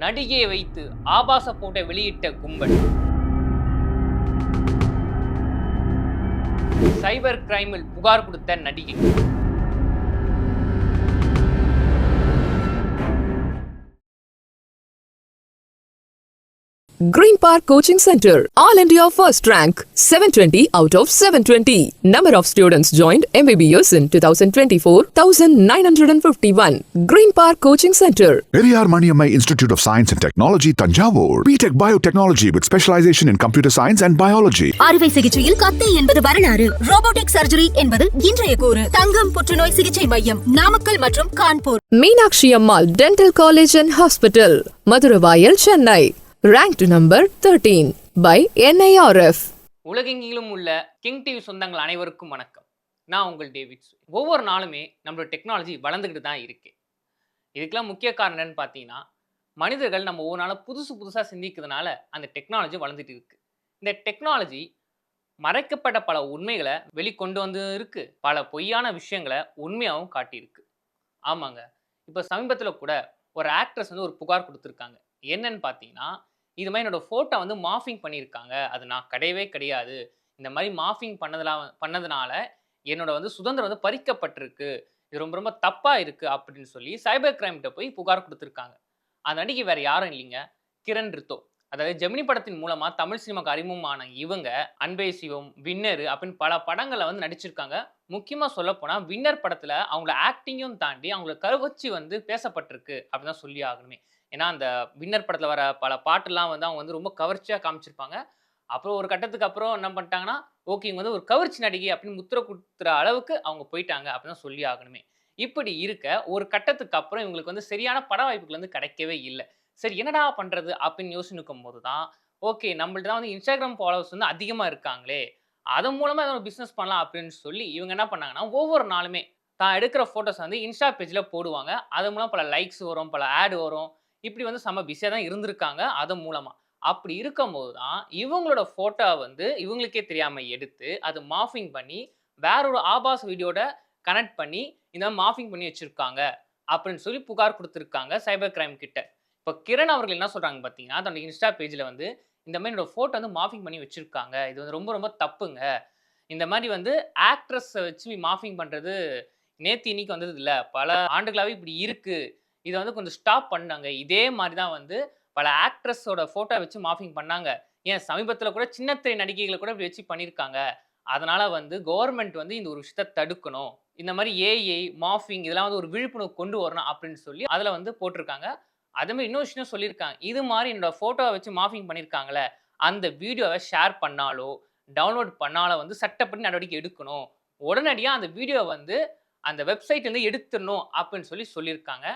நடிகையை வைத்து ஆபாச போட்டை வெளியிட்ட கும்பல். சைபர் கிரைமில் புகார் கொடுத்த நடிகை. Green Park Coaching Center, All India First Rank, 720 out of 720. Number of students joined MBBS in 2024, 1951. Green Park Coaching Center, Periyar Maniammai Institute of Science and Technology, Tanjavur. BTech Biotechnology with specialization in computer science and biology. அறுவை சிகிச்சையில் கத்தை என்பது வரலாறு robotic surgery என்பது இன்றைய கூறு தங்கம் புற்றுநோய் சிகிச்சை மையம் நாமக்கல் மற்றும் Kanpur Meenakshi Ammal Dental College and Hospital, Madhuravayal, Chennai. Ranked number 13 by NIRF. உலகெங்கிலும் உள்ள கிங் டிவி சொந்தங்கள் அனைவருக்கும் வணக்கம். நான் உங்கள் டேவிட்ஸ் ஒவ்வொரு நாளுமே நம்மளோட டெக்னாலஜி வளர்ந்துக்கிட்டு தான் இருக்கு. இதுக்கெல்லாம் முக்கிய காரணம் என்னன்னு பார்த்தீங்கன்னா மனிதர்கள் நம்ம ஒவ்வொரு நாளும் புதுசு புதுசாக சிந்திக்கிறதுனால அந்த டெக்னாலஜி வளர்ந்துட்டு இருக்கு. இந்த டெக்னாலஜி மறைக்கப்பட்ட பல உண்மைகளை வெளிக்கொண்டு வந்து இருக்கு. பல பொய்யான விஷயங்களை உண்மையாகவும் காட்டியிருக்கு. ஆமாங்க. இப்போ சமீபத்தில் கூட ஒரு ஆக்ட்ரஸ் வந்து ஒரு புகார் கொடுத்துருக்காங்க. என்னன்னு பார்த்தீங்கன்னா இது மாதிரி என்னோட ஃபோட்டோ வந்து மாஃபிங் பண்ணியிருக்காங்க. அது நான் கிடையவே கிடையாது. இந்த மாதிரி மாஃபிங் பண்ணதெல்லாம் பண்ணதுனால என்னோட வந்து சுதந்திரம் வந்து பறிக்கப்பட்டிருக்கு. இது ரொம்ப ரொம்ப தப்பாக இருக்குது அப்படின்னு சொல்லி சைபர் கிரைம்கிட்ட போய் புகார் கொடுத்துருக்காங்க. அந்த நடிகை வேறு யாரும் இல்லைங்க. கிரண் ரித்தோ. அதாவது ஜெமினி படத்தின் மூலமாக தமிழ் சினிமாக்கு அறிமுகமான இவங்க அன்பே சிவம் வின்னர் அப்படின்னு பல படங்களை வந்து நடிச்சிருக்காங்க. முக்கியமாக சொல்லப்போனால் வின்னர் படத்தில் அவங்கள ஆக்டிங்கும் தாண்டி அவங்கள கருவச்சி வந்து பேசப்பட்டிருக்கு அப்படின்னு தான் சொல்லி ஆகணுமே. ஏன்னா அந்த வின்னர் படத்தில் வர பல பாட்டெல்லாம் வந்து அவங்க வந்து ரொம்ப கவர்ச்சியாக காமிச்சிருப்பாங்க. அப்புறம் ஒரு கட்டத்துக்கு அப்புறம் என்ன பண்ணிட்டாங்கன்னா ஓகே இவங்க வந்து ஒரு கவர்ச்சி நடிகை அப்படின்னு முத்திர கொடுத்துற அளவுக்கு அவங்க போயிட்டாங்க அப்படின்னு சொல்லி ஆகணுமே. இப்படி இருக்க ஒரு கட்டத்துக்கு அப்புறம் இவங்களுக்கு வந்து சரியான பட வாய்ப்புகள் வந்து கிடைக்கவே இல்லை. சரி என்னடா பண்ணுறது அப்படின்னு யோசிச்சுக்கும் போது தான் ஓகே நம்மள்ட்ட தான் வந்து இன்ஸ்டாகிராம் ஃபாலோவர்ஸ் வந்து அதிகமாக இருக்காங்களே அதன் மூலமாக ஏதாவது பிஸ்னஸ் பண்ணலாம் அப்படின்னு சொல்லி இவங்க என்ன பண்ணாங்கன்னா ஒவ்வொரு நாளுமே தான் எடுக்கிற ஃபோட்டோஸ் வந்து இன்ஸ்டா பேஜில் போடுவாங்க. அது மூலம் பல லைக்ஸ் வரும் பல ஆட் வரும். இப்படி வந்து செம பிஸியாக தான் இருந்திருக்காங்க அதன் மூலமாக அப்படி இருக்கும்போது தான் இவங்களோட ஃபோட்டோ வந்து இவங்களுக்கே தெரியாமல் எடுத்து அது மாஃபிங் பண்ணி வேற ஒரு ஆபாஸ் வீடியோட கனெக்ட் பண்ணி இந்த மாஃபிங் பண்ணி வச்சுருக்காங்க அப்படின்னு சொல்லி புகார் கொடுத்துருக்காங்க சைபர் கிரைம் கிட்ட. இப்போ கிரண் அவர்கள் என்ன சொல்கிறாங்க பார்த்தீங்கன்னா தன்னோட இன்ஸ்டா பேஜில் வந்து இந்த மாதிரி என்னோட ஃபோட்டோ வந்து மாஃபிங் பண்ணி வச்சுருக்காங்க இது வந்து ரொம்ப ரொம்ப தப்புங்க. இந்த மாதிரி வந்து ஆக்ட்ரஸை வச்சு மாஃபிங் பண்ணுறது நேற்று இன்னைக்கு வந்தது இல்லை. பல ஆண்டுகளாகவே இப்படி இருக்குது இதை வந்து கொஞ்சம் ஸ்டாப் பண்ணாங்க. இதே மாதிரி தான் வந்து பல ஆக்ட்ரஸோட ஃபோட்டோ வச்சு மாஃபிங் பண்ணாங்க. ஏன் சமீபத்தில் கூட சின்னத்திரை நடிகைகளை கூட இப்படி வச்சு பண்ணியிருக்காங்க அதனால் வந்து கவர்மெண்ட் வந்து இந்த ஒரு விஷயத்த தடுக்கணும். இந்த மாதிரி ஏஐ மாஃபிங் இதெல்லாம் வந்து ஒரு விழிப்புணர்வு கொண்டு வரணும் அப்படின்னு சொல்லி அதில் வந்து போட்டிருக்காங்க. அதே மாதிரி இன்னொரு விஷயம் சொல்லியிருக்காங்க. இது மாதிரி என்னோட ஃபோட்டோவை வச்சு மாஃபிங் பண்ணியிருக்காங்களே அந்த வீடியோவை ஷேர் பண்ணாலோ டவுன்லோட் பண்ணாலோ வந்து சட்டப்படி நடவடிக்கை எடுக்கணும். உடனடியாக அந்த வீடியோவை வந்து அந்த வெப்சைட்லேருந்து எடுத்துடணும் அப்படின்னு சொல்லி சொல்லியிருக்காங்க.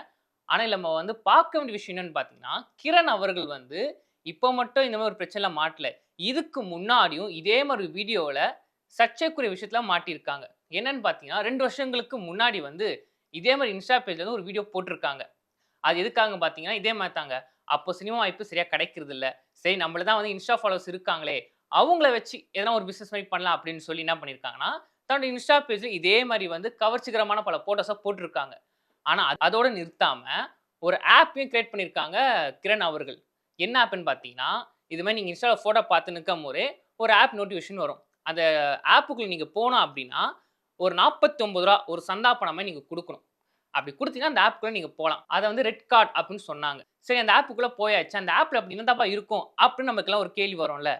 ஆனால் நம்ம வந்து பார்க்க வேண்டிய விஷயம் என்னன்னு பார்த்தீங்கன்னா கிரண் அவர்கள் வந்து இப்போ மட்டும் இந்த மாதிரி ஒரு பிரச்சனை மாட்டல. இதுக்கு முன்னாடியும் இதே மாதிரி வீடியோவில் சர்ச்சைக்குரிய விஷயத்துல மாட்டியிருக்காங்க. என்னன்னு பார்த்தீங்கன்னா ரெண்டு வருஷங்களுக்கு முன்னாடி வந்து இதே மாதிரி இன்ஸ்டா பேஜில் வந்து ஒரு வீடியோ போட்டிருக்காங்க. அது எதுக்காக பார்த்தீங்கன்னா இதே மாதிரி தாங்க. அப்போ சினிமா வாய்ப்பு சரியாக கிடைக்கிறது இல்லை. சரி நம்மள தான் வந்து இன்ஸ்டா ஃபாலோவர்ஸ் இருக்காங்களே அவங்கள வச்சு எதனா ஒரு பிஸ்னஸ் மாதிரி பண்ணலாம் அப்படின்னு சொல்லி என்ன பண்ணியிருக்காங்கன்னா தன்னோட இன்ஸ்டா பேஜில் இதே மாதிரி வந்து கவர்ச்சிகரமான பல ஃபோட்டோஸாக போட்டிருக்காங்க. ஆனால் அதோடு நிறுத்தாமல் ஒரு ஆப்பையும் கிரியேட் பண்ணியிருக்காங்க கிரண் அவர்கள். என்ன ஆப்னு பார்த்தீங்கன்னா இது மாதிரி நீங்கள் இன்ஸ்டாவில் ஃபோட்டோ பார்த்து நிற்கும் போதே ஒரு ஆப் நோட்டிஃபிகேஷன் வரும். அந்த ஆப்புக்குள்ளே நீங்கள் போனோம் அப்படின்னா ஒரு நாற்பத்தொம்பது ரூபா ஒரு சந்தா பணமாக நீங்கள் கொடுக்கணும். அப்படி கொடுத்தீங்கன்னா அந்த ஆப்புக்குள்ளே நீங்கள் போகலாம் அதை வந்து ரெட் கார்டு அப்படின்னு சொன்னாங்க. சரி அந்த ஆப்புக்குள்ளே போயாச்சு. அந்த ஆப்பில் அப்படி என்னதாப்பா இருக்கும் அப்படின்னு நமக்குலாம் ஒரு கேள்வி வரும்ல.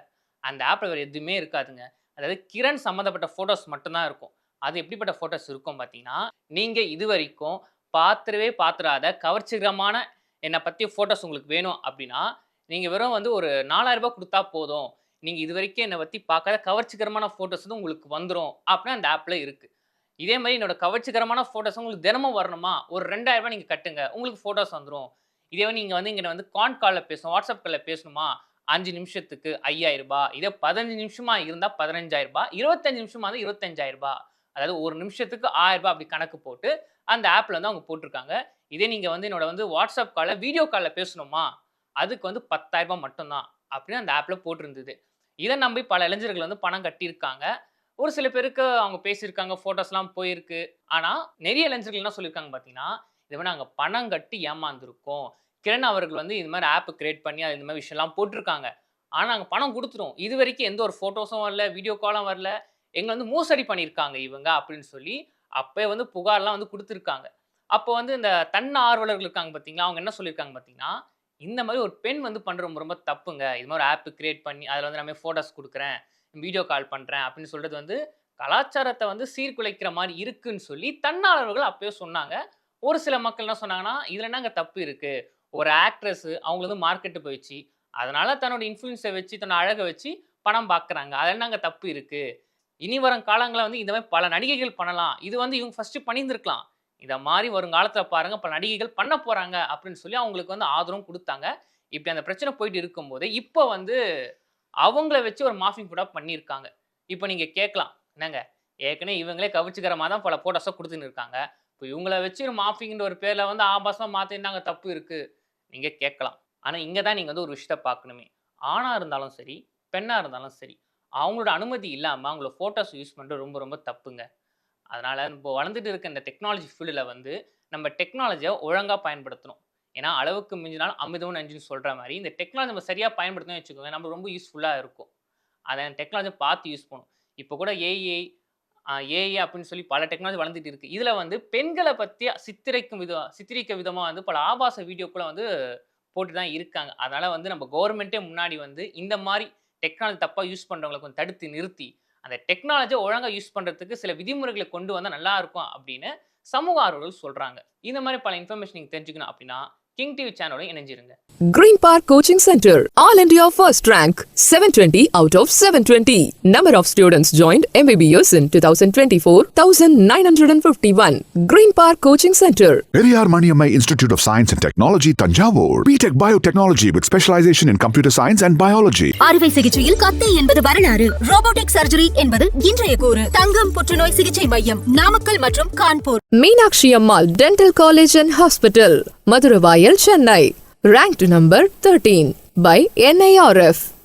அந்த ஆப்பில் வேறு எதுவுமே இருக்காதுங்க. அதாவது கிரண் சம்மந்தப்பட்ட ஃபோட்டோஸ் மட்டும்தான் இருக்கும். அது எப்படிப்பட்ட ஃபோட்டோஸ் இருக்கும் பார்த்தீங்கன்னா நீங்கள் இது வரைக்கும் பார்த்துடவே பார்த்துடாத கவர்ச்சிகரமான என்னை பற்றி ஃபோட்டோஸ் உங்களுக்கு வேணும் அப்படின்னா நீங்கள் வெறும் வந்து ஒரு நாலாயிரம் கொடுத்தா போதும். நீங்கள் இது வரைக்கும் என்னை பற்றி பார்க்காத கவர்ச்சிகரமான ஃபோட்டோஸ் வந்து உங்களுக்கு வந்துடும் அப்படின்னு அந்த ஆப்பில் இருக்குது இதே மாதிரி என்னோட கவர்ச்சிகரமான ஃபோட்டோஸ் உங்களுக்கு தினமும் வரணுமா? ஒரு ரெண்டாயிரம் ரூபாய் நீங்கள் கட்டுங்க உங்களுக்கு ஃபோட்டோஸ் வந்துடும் இதே நீங்கள் வந்து இங்கே வந்து கான் காலில் பேசணும் வாட்ஸ்அப் காலில் பேசணுமா? அஞ்சு நிமிஷத்துக்கு ஐயாயிரம் இதே பதினஞ்சு நிமிஷமா இருந்தால் பதினஞ்சாயிரரூபா இருபத்தஞ்சு நிமிஷமா இருந்தால் இருபத்தஞ்சாயிரரூபா அதாவது ஒரு நிமிஷத்துக்கு ஆயிரரூபா அப்படி கணக்கு போட்டு அந்த ஆப்பில் வந்து அவங்க போட்டிருக்காங்க. இதே நீங்கள் வந்து என்னோட வந்து வாட்ஸ்அப் காலில் வீடியோ காலில் பேசணுமா? அதுக்கு வந்து பத்தாயிரம் ரூபாய் மட்டும்தான் அப்படின்னு அந்த ஆப்பில் போட்டிருந்தது. இதை நம்பி பல இளைஞர்கள் வந்து பணம் கட்டியிருக்காங்க. ஒரு சில பேருக்கு அவங்க பேசியிருக்காங்க ஃபோட்டோஸ்லாம் போயிருக்கு. ஆனால் நிறைய இளைஞர்கள் என்ன சொல்லியிருக்காங்க பார்த்தீங்கன்னா இதை மாதிரி நாங்கள் பணம் கட்டி ஏமாந்துருக்கோம். கிரண் அவர்கள் வந்து இந்த மாதிரி ஆப் கிரியேட் பண்ணி அது இந்த மாதிரி விஷயம்லாம் போட்டிருக்காங்க. ஆனால் நாங்கள் பணம் கொடுத்துருவோம் இது வரைக்கும் எந்த ஒரு ஃபோட்டோஸும் வரல வீடியோ காலும் வரல. எங்களை வந்து மோசடி பண்ணியிருக்காங்க இவங்க அப்படின்னு சொல்லி அப்போ வந்து புகார்லாம் வந்து கொடுத்துருக்காங்க. அப்போ வந்து இந்த தன் ஆர்வலர்கள் இருக்காங்க பார்த்தீங்களா அவங்க என்ன சொல்லியிருக்காங்க பார்த்தீங்கன்னா இந்த மாதிரி ஒரு பெண் வந்து பண்ணுற ரொம்ப ரொம்ப தப்புங்க. இது மாதிரி ஆப் கிரியேட் பண்ணி அதில் வந்து நம்ம ஃபோட்டோஸ் கொடுக்குறேன் வீடியோ கால் பண்ணுறேன் அப்படின்னு சொல்கிறது வந்து கலாச்சாரத்தை வந்து சீர்குலைக்கிற மாதிரி இருக்குன்னு சொல்லி தன்னாளர்கள் அப்போயே சொன்னாங்க. ஒரு சில மக்கள் என்ன சொன்னாங்கன்னா இதில் என்னங்க தப்பு இருக்குது ஒரு ஆக்ட்ரஸ் அவங்களுக்கு வந்து மார்க்கெட்டு போயிடுச்சு. அதனால தன்னோட இன்ஃப்ளூயன்ஸை வச்சு தன்னோட அழகை வச்சு பணம் பார்க்குறாங்க அதில் என்னங்க தப்பு இருக்குது இனி வரும் காலங்களில் வந்து இந்த மாதிரி பல நடிகைகள் பண்ணலாம். இது வந்து இவங்க ஃபஸ்ட்டு பண்ணியிருந்துருக்கலாம். இதை மாதிரி வருங்காலத்தில் பாருங்கள் பல நடிகைகள் பண்ண போகிறாங்க அப்படின்னு சொல்லி அவங்களுக்கு வந்து ஆதரவும் கொடுத்தாங்க. இப்படி அந்த பிரச்சனை போயிட்டு இருக்கும்போது இப்போ வந்து அவங்கள வச்சு ஒரு மாஃபிங் ஃபுட்டாக பண்ணியிருக்காங்க. இப்போ நீங்கள் கேட்கலாம் என்னங்க? ஏற்கனவே இவங்களே கவிச்சுக்கிற தான் பல ஃபோட்டோஸாக கொடுத்துன்னு இருக்காங்க. இப்போ இவங்கள வச்சு ஒரு மாஃபிங்கிற ஒரு பேரில் வந்து ஆபாசமாக மாற்றிருந்தாங்க தப்பு இருக்குது நீங்கள் கேட்கலாம். ஆனால் இங்கே தான் நீங்கள் வந்து ஒரு விஷயத்த பார்க்கணுமே. ஆணாக இருந்தாலும் சரி பெண்ணாக இருந்தாலும் சரி அவங்களோட அனுமதி இல்லாமல் அவங்களோட ஃபோட்டோஸ் யூஸ் பண்ணுறது ரொம்ப ரொம்ப தப்புங்க. அதனால் இப்போ வளர்ந்துட்டு இருக்க இந்த டெக்னாலஜி ஃபீல்டில் வந்து நம்ம டெக்னாலஜியை ஒழுங்காக பயன்படுத்தணும். ஏன்னா அளவுக்கு மிஞ்சினால் அமிதம் நஞ்சுன்னு சொல்கிற மாதிரி இந்த டெக்னாலஜி நம்ம சரியாக பயன்படுத்தணும் வச்சுக்கோங்க நம்ம ரொம்ப யூஸ்ஃபுல்லாக இருக்கும். அதை டெக்னாலஜி பார்த்து யூஸ் பண்ணணும். இப்போ கூட ஏஐ ஏஐ அப்படின்னு சொல்லி பல டெக்னாலஜி வளர்ந்துட்டு இருக்குது இதில் வந்து பெண்களை பற்றி சித்திரிக்கும் விதம் சித்திரிக்க விதமாக வந்து பல ஆபாச வீடியோக்குள்ளே வந்து போட்டு தான் இருக்காங்க. அதனால் வந்து நம்ம கவர்மெண்ட்டே முன்னாடி வந்து இந்த மாதிரி டெக்னாலஜி தப்பாக யூஸ் பண்ணுறவங்களை கொஞ்சம் தடுத்து நிறுத்தி அந்த டெக்னாலஜியை ஒழுங்காக யூஸ் பண்ணுறதுக்கு சில விதிமுறைகளை கொண்டு வந்தால் நல்லா இருக்கும் அப்படின்னு சமூக ஆர்வலர்கள் சொல்கிறாங்க இந்த மாதிரி பல இன்ஃபர்மேஷன் நீங்கள் தெரிஞ்சுக்கணும் அப்படின்னா கிங் டிவி சேனலோட இணைஞ்சிருங்க Green Park Coaching Center, All India First Rank, 720 out of 720. Number of students joined MBBS in 2024, 1951. Green Park Coaching Center. Periyar Maniammai Institute of Science and Technology, Tanjavur. BTech Biotechnology with specialization in computer science and biology. அறுவை சிகிச்சையில் கத்தை என்பது வரலாறு robotic surgery என்பது இன்றைய கூறு தங்கம் புற்றுநோய் சிகிச்சை மையம் நாமக்கல் மற்றும் Kanpur Meenakshi Ammal Dental College and Hospital, Madhuravaiyal, Chennai. Ranked number 13 by NIRF.